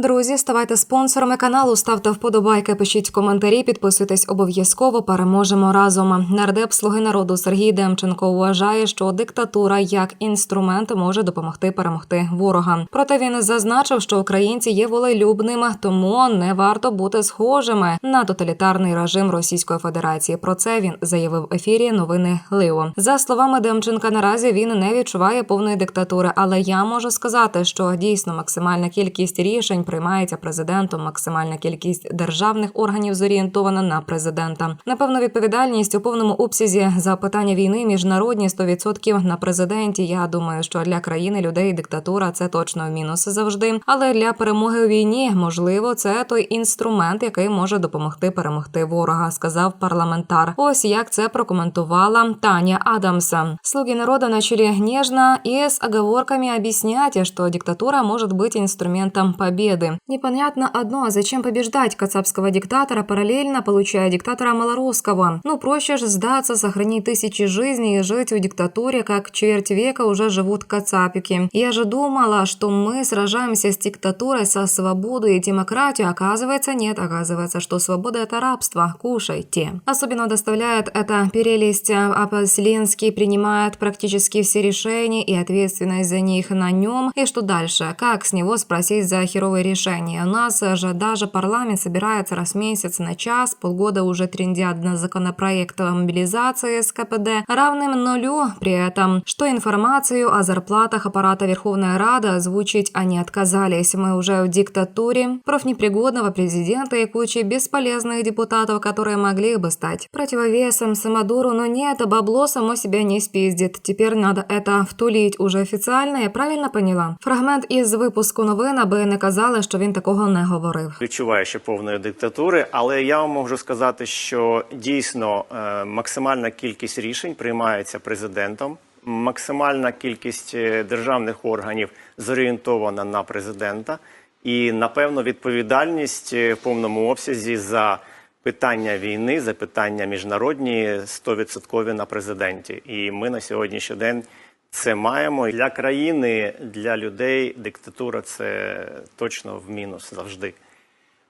Друзі, ставайте спонсорами каналу, ставте вподобайки, пишіть коментарі, підписуйтесь обов'язково. Переможемо разом. Нардеп Слуги народу Сергій Демченко вважає, що диктатура як інструмент може допомогти перемогти ворога. Проте він зазначив, що українці є волелюбними, тому не варто бути схожими на тоталітарний режим Російської Федерації. Про це він заявив в ефірі новини Ливо. За словами Демченка, наразі він не відчуває повної диктатури, але я можу сказати, що дійсно максимальна кількість рішень приймається президентом. Максимальна кількість державних органів зорієнтована на президента. Напевно, відповідальність у повному обсязі за питання війни міжнародні 100% на президенті. Я думаю, що для країни людей диктатура це точно мінус завжди. Але для перемоги у війні можливо це той інструмент, який може допомогти перемогти ворога, сказав парламентар. Ось як це прокоментувала Таня Адамса. Слуги народа начали нежно и с оговорками объяснять, что диктатура может быть инструментом победы. Непонятно одно, а зачем побеждать кацапского диктатора, параллельно получая диктатора малорусского? Ну, проще же сдаться, сохранить тысячи жизней и жить в диктатуре, как четверть века уже живут кацапики. Я же думала, что мы сражаемся с диктатурой со свободой и демократией. Оказывается, нет. Оказывается, что свобода – это рабство. Кушайте. Особенно доставляет это перелесть, а Зеленский принимает практически все решения и ответственность за них на нем. И что дальше? Как с него спросить за херовые решения? У нас же даже парламент собирается раз в месяц на час, полгода уже трендят на законопроект о мобилизации с КПД, равным нулю. При этом, что информацию о зарплатах аппарата Верховная Рада озвучить они отказались. Мы уже в диктатуре профнепригодного президента и кучи бесполезных депутатов, которые могли бы стать противовесом Самодуру, но нет, бабло само себя не спиздит. Теперь надо это втулить уже офіційно. Я правильно поняла? Фрагмент із випуску новин, аби не казали, що він такого не говорив. відчуває ще повної диктатури, але я вам можу сказати, що дійсно е, максимальна кількість рішень приймається президентом. Максимальна кількість е, державних органів зорієнтована на президента, і напевно відповідальність е, в повному обсязі за питання війни, за питання міжнародні 100% на президенті. І ми на сьогоднішній день це маємо для країни, для людей. Диктатура це точно в мінус завжди.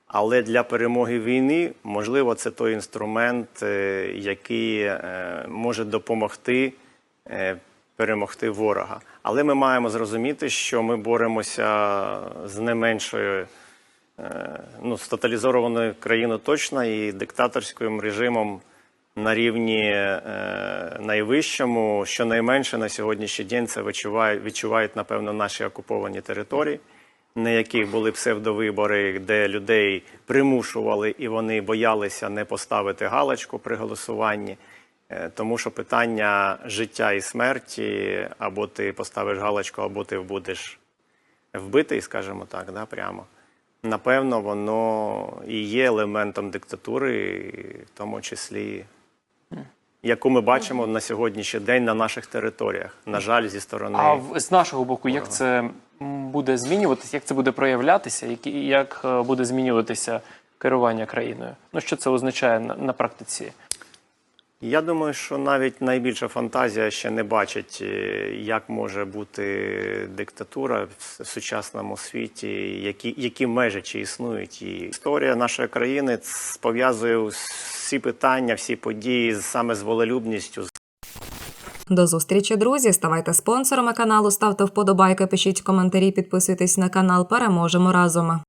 Але для перемоги війни, можливо, це той інструмент, е, який е, може допомогти е, перемогти ворога. Але ми маємо зрозуміти, що ми боремося з не меншою, ну, з тоталізованою країною точно і диктаторським режимом на рівні е, найвищому. Щонайменше на сьогоднішній день це відчувають, відчувають, напевно, наші окуповані території на яких були псевдовибори, де людей примушували і вони боялися не поставити галочку при голосуванні. Е, Тому що питання життя і смерті, або ти поставиш галочку, або ти будеш вбитий, скажімо так, да, прямо. Напевно, воно і є елементом диктатури, в тому числі, яку ми бачимо на сьогоднішній день на наших територіях. На жаль, зі сторони. А в- з нашого боку, як це буде змінюватися, як це буде проявлятися, як, як е, буде змінюватися керування країною? Ну що це означає на, на практиці? Я думаю, що навіть найбільша фантазія ще не бачить, е, як може бути диктатура в сучасному світі, які, які межі чи існують її. Історія нашої країни пов'язує всі питання, всі події саме з волелюбністю, До зустрічі, друзі. Ставайте спонсорами каналу, ставте вподобайки, пишіть коментарі, підписуйтесь на канал. Переможемо разом.